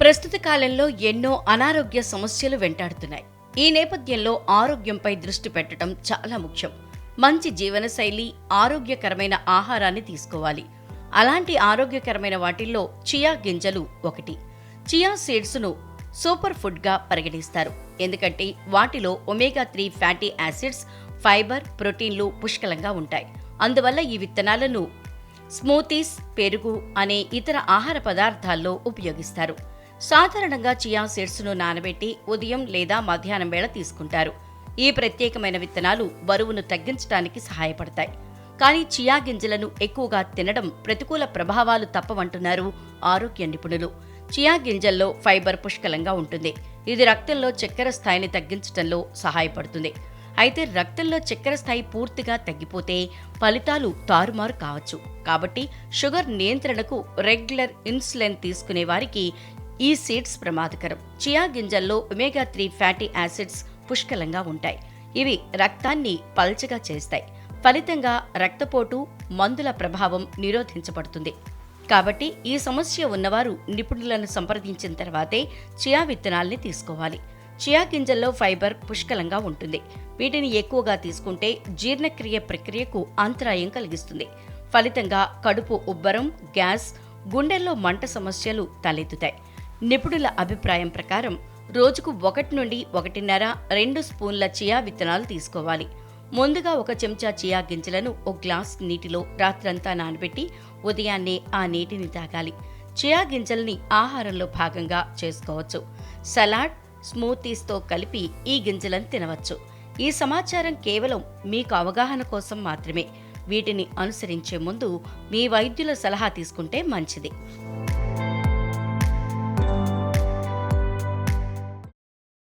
ప్రస్తుత కాలంలో ఎన్నో అనారోగ్య సమస్యలు వెంటాడుతున్నాయి. ఈ నేపథ్యంలో ఆరోగ్యంపై దృష్టి పెట్టడం చాలా ముఖ్యం. మంచి జీవనశైలి ఆరోగ్యకరమైన ఆహారాన్ని తీసుకోవాలి. అలాంటి ఆరోగ్యకరమైన వాటిల్లో చియా గింజలు ఒకటి. చియా సీడ్స్ను సూపర్ ఫుడ్గా పరిగణిస్తారు. ఎందుకంటే వాటిలో omega three fatty acids fibre ప్రోటీన్లు పుష్కలంగా ఉంటాయి. అందువల్ల ఈ విత్తనాలను స్మూతీస్ పెరుగు అనే ఇతర ఆహార పదార్థాల్లో ఉపయోగిస్తారు. సాధారణంగా చియా సీడ్స్ను నానబెట్టి ఉదయం లేదా మధ్యాహ్నం వేళ తీసుకుంటారు. ఈ ప్రత్యేకమైన విత్తనాలు బరువును తగ్గించడానికి సహాయపడతాయి. కానీ చియా గింజలను ఎక్కువగా తినడం ప్రతికూల ప్రభావాలు తప్పవంటున్నారు ఆరోగ్య నిపుణులు. చియా గింజల్లో ఫైబర్ పుష్కలంగా ఉంటుంది. ఇది రక్తంలో చక్కెర స్థాయిని తగ్గించడంలో సహాయపడుతుంది. అయితే రక్తంలో చక్కెర స్థాయి పూర్తిగా తగ్గిపోతే ఫలితాలు తారుమారు కావచ్చు. కాబట్టి షుగర్ నియంత్రణకు రెగ్యులర్ ఇన్సులిన్ తీసుకునే వారికి ఈ సీడ్స్ ప్రమాదకరం. చియా గింజల్లో ఒమేగా త్రీ ఫ్యాటీ యాసిడ్స్ పుష్కలంగా ఉంటాయి. ఇవి రక్తాన్ని పల్చగా చేస్తాయి. ఫలితంగా రక్తపోటు మందుల ప్రభావం నిరోధించబడుతుంది. కాబట్టి ఈ సమస్య ఉన్నవారు నిపుణులను సంప్రదించిన తర్వాతే చియా విత్తనాల్ని తీసుకోవాలి. చియా గింజల్లో ఫైబర్ పుష్కలంగా ఉంటుంది. వీటిని ఎక్కువగా తీసుకుంటే జీర్ణక్రియ ప్రక్రియకు అంతరాయం కలిగిస్తుంది. ఫలితంగా కడుపు ఉబ్బరం గ్యాస్ గుండెల్లో మంట సమస్యలు తలెత్తుతాయి. నిపుణుల అభిప్రాయం ప్రకారం రోజుకు ఒకటి నుండి ఒకటిన్నర రెండు స్పూన్ల చియా విత్తనాలు తీసుకోవాలి. ముందుగా ఒక చెంచా చియా గింజలను ఒక గ్లాస్ నీటిలో రాత్రంతా నానబెట్టి ఉదయాన్నే ఆ నీటిని తాగాలి. చియా గింజల్ని ఆహారంలో భాగంగా చేసుకోవచ్చు. సలాడ్ స్మూతీస్తో కలిపి ఈ గింజలను తినవచ్చు. ఈ సమాచారం కేవలం మీకు అవగాహన కోసం మాత్రమే. వీటిని అనుసరించే ముందు మీ వైద్యుల సలహా తీసుకుంటే మంచిది.